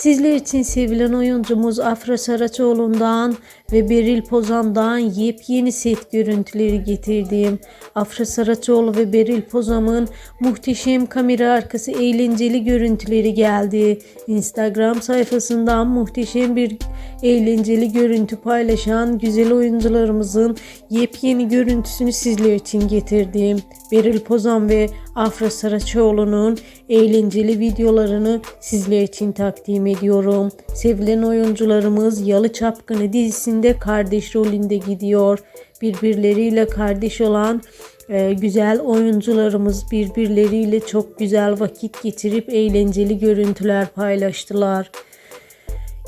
Sizler için sevilen oyuncumuz Afra Saraçoğlu'ndan ve Beril Pozam'dan yepyeni set görüntüleri getirdim. Afra Saraçoğlu ve Beril Pozam'ın muhteşem kamera arkası eğlenceli görüntüleri geldi. Instagram sayfasından muhteşem bir eğlenceli görüntü paylaşan güzel oyuncularımızın yepyeni görüntüsünü sizler için getirdim. Beril Pozan ve Afra Saraçoğlu'nun eğlenceli videolarını sizler için takdim ediyorum. Sevilen oyuncularımız Yalı Çapkını dizisinde kardeş rolünde gidiyor. Birbirleriyle kardeş olan e, güzel oyuncularımız birbirleriyle çok güzel vakit geçirip eğlenceli görüntüler paylaştılar.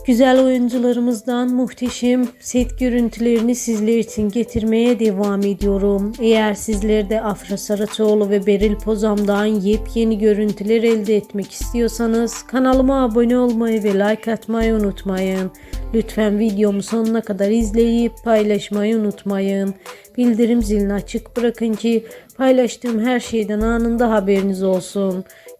Güzel oyuncularımızdan muhteşem set görüntülerini sizler için getirmeye devam ediyorum. Eğer sizler de Afra Saraçoğlu ve Beril Pozam'dan yepyeni görüntüler elde etmek istiyorsanız kanalıma abone olmayı ve like atmayı unutmayın. Lütfen videomu sonuna kadar izleyip paylaşmayı unutmayın. Bildirim zilini açık bırakın ki paylaştığım her şeyden anında haberiniz olsun.